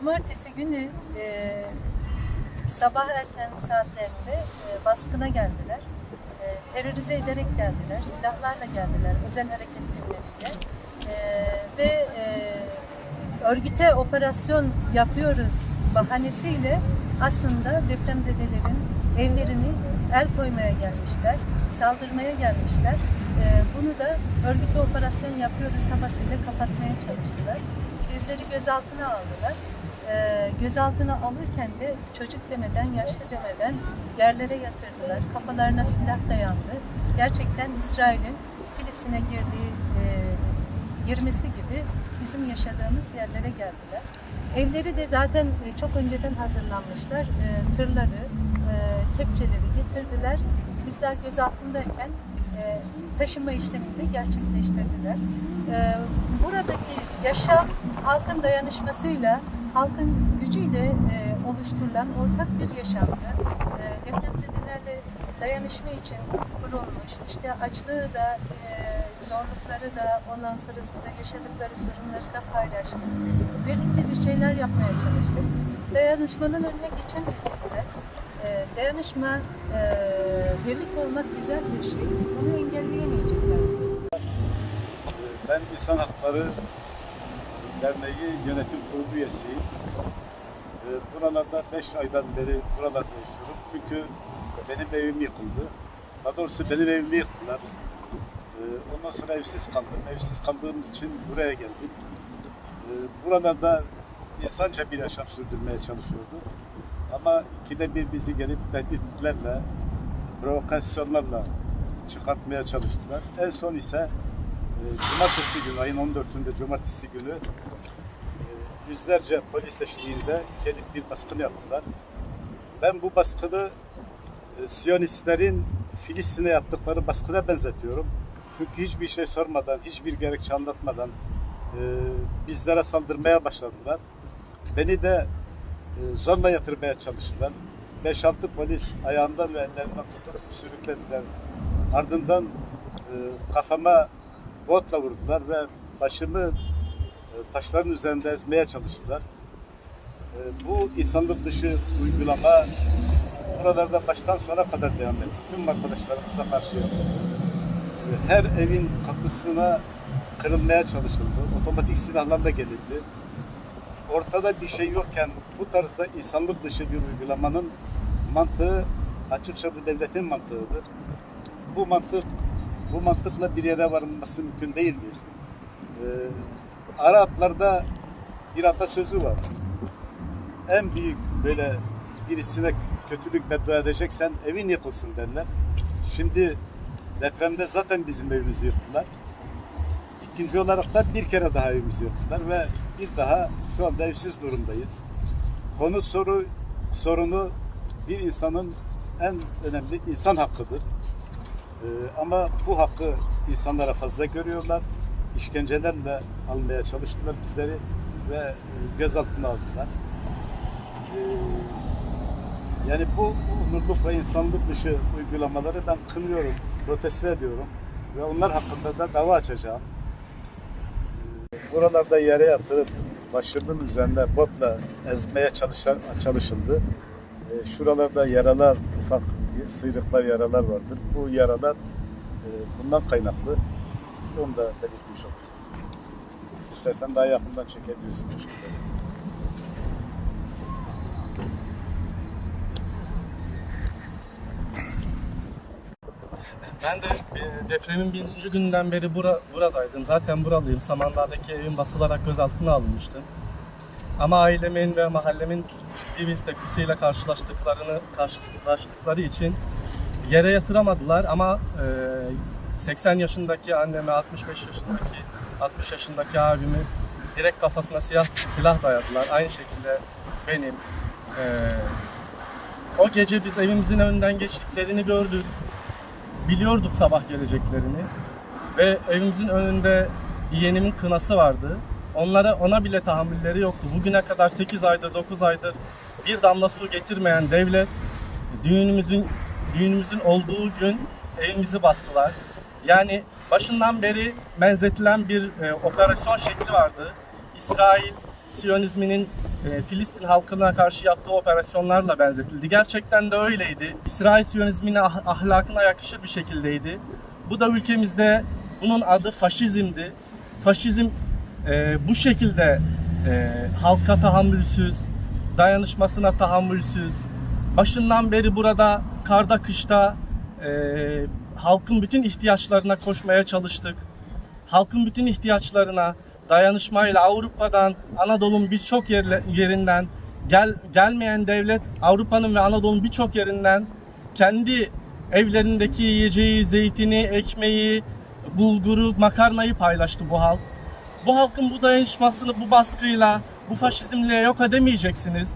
Cumartesi günü e, sabah erken saatlerinde e, baskına geldiler. E, terörize ederek geldiler, silahlarla geldiler, özel hareket timleriyle. E, ve e, örgüte operasyon yapıyoruz bahanesiyle aslında depremzedelerin evlerini el koymaya gelmişler, saldırmaya gelmişler. E, bunu da örgüte operasyon yapıyoruz havasıyla kapatmaya çalıştılar. Bizleri gözaltına aldılar. E, gözaltına alırken de çocuk demeden, yaşlı demeden yerlere yatırdılar. Kafalarına silah dayandı. Gerçekten İsrail'in Filistin'e girdiği e, girmesi gibi bizim yaşadığımız yerlere geldiler. Evleri de zaten e, çok önceden hazırlanmışlar. E, tırları, e, kepçeleri getirdiler. Bizler gözaltındayken e, taşıma işlemini gerçekleştirdiler. E, buradaki yaşam halkın dayanışmasıyla, halkın gücüyle e, oluşturulan ortak bir yaşamdı. E, depremzedelerle dayanışma için kurulmuş. İşte açlığı da, e, zorlukları da, ondan sonrasında yaşadıkları sorunları da paylaştık. Birlikte bir şeyler yapmaya çalıştık. Dayanışmanın önüne geçemeyecekler. E, dayanışma, e, birlik olmak güzel bir şey. Bunu engelleyemeyecekler. Ben İnsan Hakları Derneği Yönetim Kurulu üyesiyim. Ee, Buralarda 5 aydan beri buralarda yaşıyorum. Çünkü benim evim yıkıldı. Daha doğrusu benim evimi yıktılar. Ee, Ondan sonra evsiz kaldım. Evsiz kaldığımız için buraya geldim. Ee, Buralarda insanca bir yaşam sürdürmeye çalışıyordu. Ama ikide bir bizi gelip tehditlerle, provokasyonlarla çıkartmaya çalıştılar. En son ise e, Cumartesi günü, ayın 14'ünde Cumartesi günü e, yüzlerce polis eşliğinde gelip bir baskın yaptılar. Ben bu baskını e, Siyonistlerin Filistin'e yaptıkları baskına benzetiyorum. Çünkü hiçbir şey sormadan, hiçbir gerekçe anlatmadan e, bizlere saldırmaya başladılar. Beni de zorla yatırmaya çalıştılar. 5-6 polis ayağımdan ve ellerinden tutup sürüklediler. Ardından kafama botla vurdular ve başımı e, taşların üzerinde ezmeye çalıştılar. E, bu insanlık dışı uygulama buralarda baştan sona kadar devam etti. Tüm arkadaşlarımıza karşı. E, Her evin kapısına kırılmaya çalışıldı. Otomatik silahlarla gelindi. Ortada bir şey yokken bu tarzda insanlık dışı bir uygulamanın mantığı açıkça bu devletin mantığıdır. Bu mantık bu mantıkla bir yere varılması mümkün değildir. Ee, Araplarda bir atasözü var. En büyük böyle birisine kötülük beddua edeceksen evin yıkılsın derler. Şimdi depremde zaten bizim evimizi yıktılar. İkinci olarak da bir kere daha evimizi yıktılar ve bir daha şu anda evsiz durumdayız. Konu soru sorunu bir insanın en önemli insan hakkıdır. Ee, ama bu hakkı insanlara fazla görüyorlar. İşkencelerle almaya çalıştılar bizleri ve e, gözaltına aldılar. Ee, yani bu onurluk ve insanlık dışı uygulamaları ben kınıyorum, protesto ediyorum ve onlar hakkında da dava açacağım. Ee, Buralarda yere yatırıp başımın üzerinde botla ezmeye çalışan, çalışıldı. Şuralarda yaralar, ufak sıyrıklar, yaralar vardır. Bu yaralar e, bundan kaynaklı. Onu da belirtmiş olayım. İstersen daha yakından çekebilirsin. Ben de e, depremin birinci günden beri bura, buradaydım. Zaten buralıyım. Samanlardaki evim basılarak gözaltına alınmıştım. Ama ailemin ve mahallemin ciddi bir tepkisiyle karşılaştıklarını karşılaştıkları için yere yatıramadılar ama e, 80 yaşındaki anneme, 65 yaşındaki 60 yaşındaki abimi direkt kafasına silah, silah dayadılar. Aynı şekilde benim. E, o gece biz evimizin önünden geçtiklerini gördük biliyorduk sabah geleceklerini ve evimizin önünde yeğenimin kınası vardı. Onlara ona bile tahammülleri yoktu. Bugüne kadar 8 aydır 9 aydır bir damla su getirmeyen devlet düğünümüzün düğünümüzün olduğu gün evimizi bastılar. Yani başından beri benzetilen bir e, operasyon şekli vardı. İsrail Siyonizminin e, Filistin halkına karşı yaptığı operasyonlarla benzetildi. Gerçekten de öyleydi. İsrail Siyonizmine ah- ahlakına yakışır bir şekildeydi. Bu da ülkemizde bunun adı faşizmdi. Faşizm e, bu şekilde e, halka tahammülsüz, dayanışmasına tahammülsüz, başından beri burada karda kışta e, halkın bütün ihtiyaçlarına koşmaya çalıştık. Halkın bütün ihtiyaçlarına dayanışmayla Avrupa'dan, Anadolu'nun birçok yerinden gel, gelmeyen devlet Avrupa'nın ve Anadolu'nun birçok yerinden kendi evlerindeki yiyeceği, zeytini, ekmeği, bulguru, makarnayı paylaştı bu halk. Bu halkın bu dayanışmasını bu baskıyla, bu faşizmle yok edemeyeceksiniz.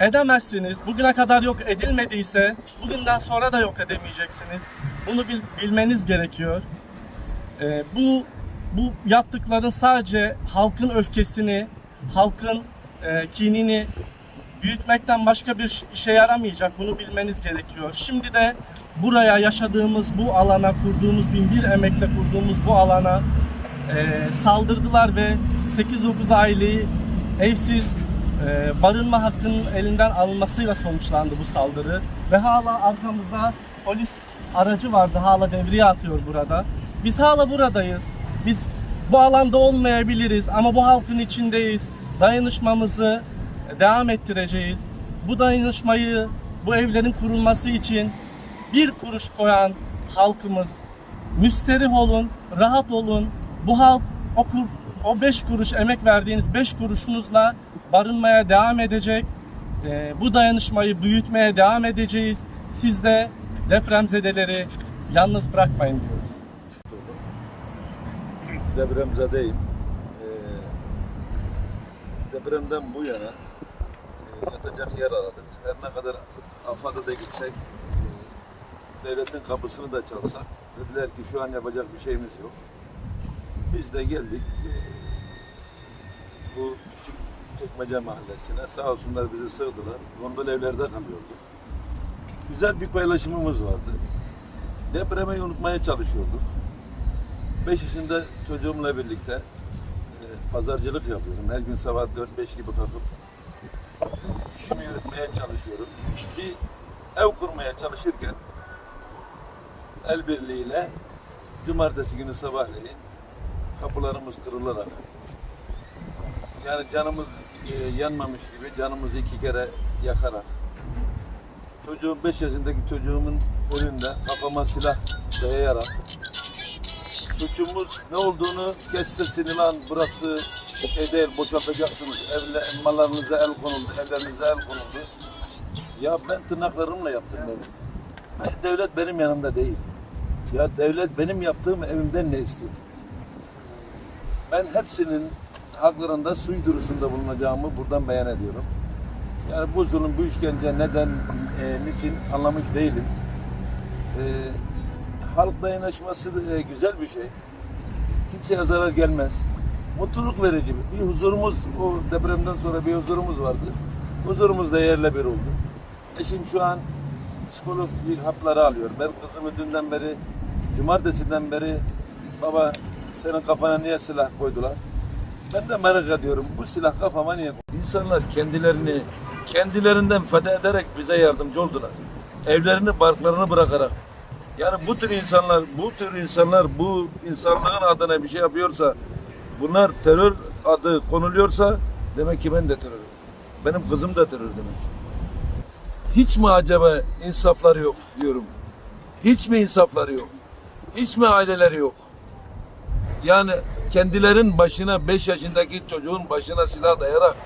Edemezsiniz. Bugüne kadar yok edilmediyse bugünden sonra da yok edemeyeceksiniz. Bunu bil- bilmeniz gerekiyor. Ee, bu bu yaptıkların sadece halkın öfkesini, halkın e, kinini büyütmekten başka bir işe yaramayacak. Bunu bilmeniz gerekiyor. Şimdi de buraya yaşadığımız bu alana kurduğumuz bin bir emekle kurduğumuz bu alana e, saldırdılar ve 8-9 aileyi evsiz e, barınma hakkının elinden alınmasıyla sonuçlandı bu saldırı ve hala arkamızda polis aracı vardı hala devriye atıyor burada. Biz hala buradayız. Biz bu alanda olmayabiliriz ama bu halkın içindeyiz. Dayanışmamızı devam ettireceğiz. Bu dayanışmayı bu evlerin kurulması için bir kuruş koyan halkımız müsterih olun, rahat olun. Bu halk o, o beş kuruş emek verdiğiniz beş kuruşunuzla barınmaya devam edecek. Ee, bu dayanışmayı büyütmeye devam edeceğiz. Siz de depremzedeleri yalnız bırakmayın diyoruz. depremzedeyim. Ee, depremden bu yana e, yatacak yer aradık. Her ne kadar AFAD'a da gitsek, e, devletin kapısını da çalsak, dediler ki şu an yapacak bir şeyimiz yok. Biz de geldik. e, bu küçük çekmece mahallesine sağ olsunlar bizi sığdılar. Gondol evlerde kalıyorduk. Güzel bir paylaşımımız vardı. Depremi unutmaya çalışıyorduk. 5 yaşında çocuğumla birlikte e, pazarcılık yapıyorum. Her gün sabah 4-5 gibi kalkıp e, işimi yürütmeye çalışıyorum. Bir ev kurmaya çalışırken el birliğiyle cumartesi günü sabahleyin kapılarımız kırılarak yani canımız e, yanmamış gibi canımızı iki kere yakarak çocuğum 5 yaşındaki çocuğumun önünde kafama silah dayayarak suçumuz ne olduğunu kestirsin lan burası şey değil boşaltacaksınız evle mallarınıza el konuldu evlerinize el konuldu. Ya ben tırnaklarımla yaptım beni. Hayır, devlet benim yanımda değil. Ya devlet benim yaptığım evimden ne istiyor ben hepsinin haklarında suç duyurusunda bulunacağımı buradan beyan ediyorum yani bu zulüm bu işkence neden e, niçin anlamış değilim e, halk dayanışması e, güzel bir şey. Kimseye zarar gelmez. Mutluluk verici bir, bir huzurumuz, o depremden sonra bir huzurumuz vardı. Huzurumuz da yerle bir oldu. Eşim şu an psikolog bir hapları alıyor. Ben kızımı dünden beri, cumartesinden beri baba senin kafana niye silah koydular? Ben de merak ediyorum bu silah kafama niye koydu? İnsanlar kendilerini kendilerinden feda ederek bize yardımcı oldular. Evlerini, barklarını bırakarak yani bu tür insanlar, bu tür insanlar bu insanlığın adına bir şey yapıyorsa, bunlar terör adı konuluyorsa demek ki ben de terörüm. Benim kızım da terör demek. Hiç mi acaba insafları yok diyorum. Hiç mi insafları yok? Hiç mi aileleri yok? Yani kendilerin başına 5 yaşındaki çocuğun başına silah dayarak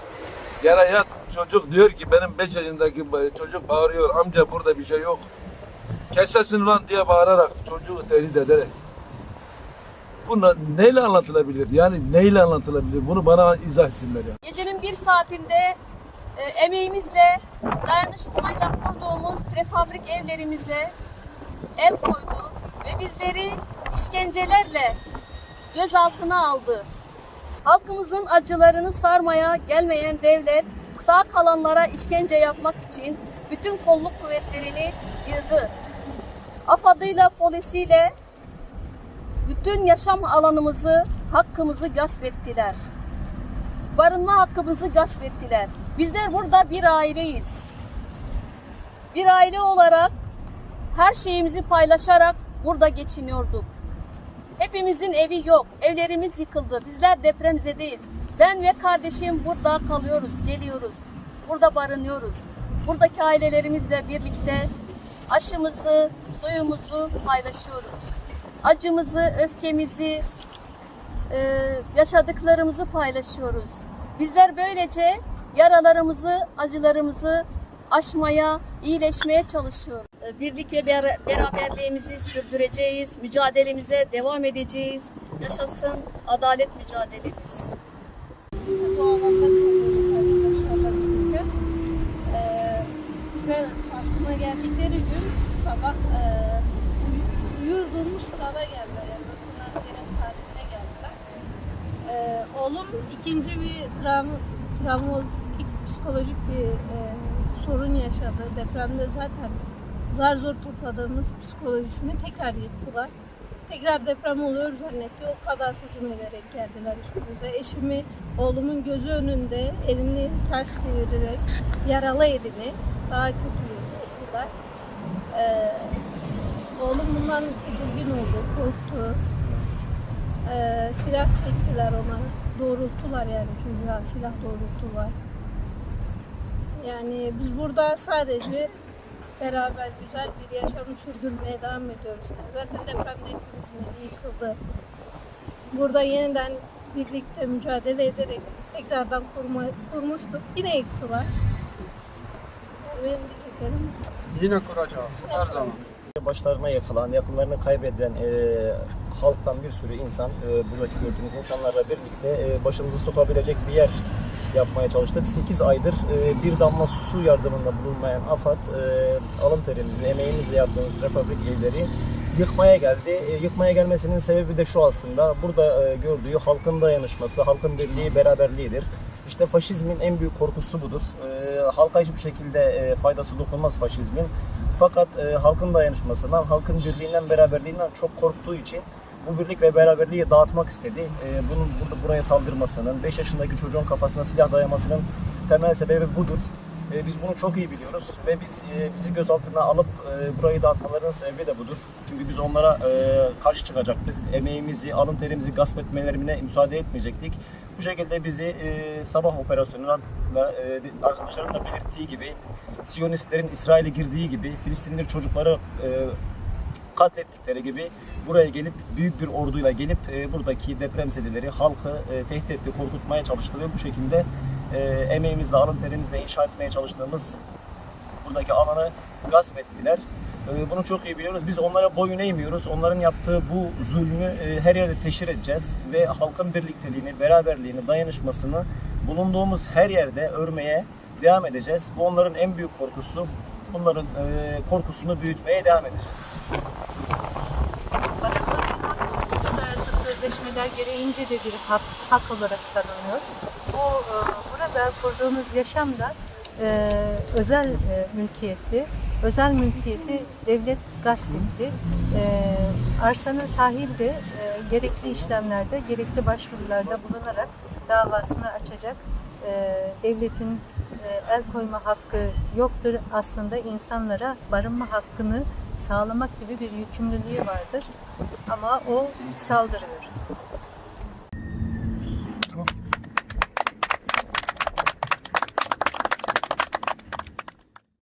yara yat çocuk diyor ki benim 5 yaşındaki çocuk bağırıyor amca burada bir şey yok. Kes sesini lan diye bağırarak çocuğu tehdit ederek. Bu neyle anlatılabilir? Yani neyle anlatılabilir? Bunu bana izah etsinler ya. Gecenin bir saatinde e, emeğimizle dayanışmayla kurduğumuz prefabrik evlerimize el koydu ve bizleri işkencelerle gözaltına aldı. Halkımızın acılarını sarmaya gelmeyen devlet sağ kalanlara işkence yapmak için bütün kolluk kuvvetlerini yığdı. AFAD'ıyla polisiyle bütün yaşam alanımızı, hakkımızı gasp ettiler. barınma hakkımızı gasp ettiler. Bizler burada bir aileyiz. Bir aile olarak her şeyimizi paylaşarak burada geçiniyorduk. Hepimizin evi yok. Evlerimiz yıkıldı. Bizler depremzedeyiz. Ben ve kardeşim burada kalıyoruz, geliyoruz. Burada barınıyoruz. Buradaki ailelerimizle birlikte aşımızı, suyumuzu paylaşıyoruz. Acımızı, öfkemizi, e, yaşadıklarımızı paylaşıyoruz. Bizler böylece yaralarımızı, acılarımızı aşmaya, iyileşmeye çalışıyoruz. E, Birlik ve ber- beraberliğimizi sürdüreceğiz, mücadelemize devam edeceğiz. Yaşasın adalet mücadelemiz. bu kalıyoruz arkadaşlarla birlikte. Ee, bize baskına geldikleri gün sabah e, yurdumuz sırada geldiler. Yani Bakımdan gelen saatinde geldiler. Ee, oğlum ikinci bir travm, travmatik psikolojik bir e, sorun yaşadı. Depremde zaten zar zor topladığımız psikolojisini tekrar yıktılar. Tekrar deprem oluyor zannetti. O kadar hücum ederek geldiler üstümüze. Eşimi oğlumun gözü önünde elini ters çevirerek yaralı elini daha kötü ettiler. Ee, oğlum bundan tedirgin oldu, korktu. Ee, silah çektiler ona. Doğrulttular yani çocuğa silah doğrulttular. Yani biz burada sadece beraber güzel bir yaşam sürdürmeye devam ediyoruz. Yani zaten depremde hepimizin evi yıkıldı. Burada yeniden birlikte mücadele ederek tekrardan kurma, kurmuştuk. Yine yıktılar. Yani benim diyeceklerim. Yine kuracağız her zaman. Başlarına yakılan, yakınlarını kaybeden e, halktan bir sürü insan, e, buradaki gördüğünüz insanlarla birlikte e, başımızı sokabilecek bir yer yapmaya çalıştık. 8 aydır e, bir damla su yardımında bulunmayan AFAD, e, alın terimizle, emeğimizle yaptığımız prefabrik evleri yıkmaya geldi. E, yıkmaya gelmesinin sebebi de şu aslında, burada e, gördüğü halkın dayanışması, halkın birliği, beraberliğidir. İşte faşizmin en büyük korkusu budur. E, halka hiçbir şekilde e, faydası dokunmaz faşizmin. Fakat e, halkın dayanışmasından, halkın birliğinden, beraberliğinden çok korktuğu için bu birlik ve beraberliği dağıtmak istedi. E, bunun burada buraya saldırmasının, 5 yaşındaki çocuğun kafasına silah dayamasının temel sebebi budur. E, biz bunu çok iyi biliyoruz ve biz e, bizi gözaltına alıp e, burayı dağıtmalarının sebebi de budur. Çünkü biz onlara e, karşı çıkacaktık. Emeğimizi, alın terimizi gasp etmelerine müsaade etmeyecektik. Bu şekilde bizi e, sabah operasyonunda e, arkadaşların da belirttiği gibi Siyonistlerin İsrail'e girdiği gibi Filistinli çocukları e, katlettikleri gibi buraya gelip büyük bir orduyla gelip e, buradaki depremzedeleri, halkı e, tehdit etti, korkutmaya çalıştı ve bu şekilde e, emeğimizle, alın terimizle inşa etmeye çalıştığımız buradaki alanı gasp ettiler. E, bunu çok iyi biliyoruz. Biz onlara boyun eğmiyoruz. Onların yaptığı bu zulmü e, her yerde teşhir edeceğiz ve halkın birlikteliğini, beraberliğini, dayanışmasını bulunduğumuz her yerde örmeye devam edeceğiz. Bu onların en büyük korkusu. Bunların e, korkusunu büyütmeye devam edeceğiz. Uluslararası sözleşmeler gereğince de bir hak, hak olarak tanınıyor. Bu e, burada kurduğumuz yaşam da e, özel e, mülkiyetti. Özel mülkiyeti devlet gasp etti. E, arsanın sahibi de e, gerekli işlemlerde, gerekli başvurularda bulunarak davasını açacak. E, devletin e, el koyma hakkı yoktur. Aslında insanlara barınma hakkını sağlamak gibi bir yükümlülüğü vardır. Ama o saldırıyor.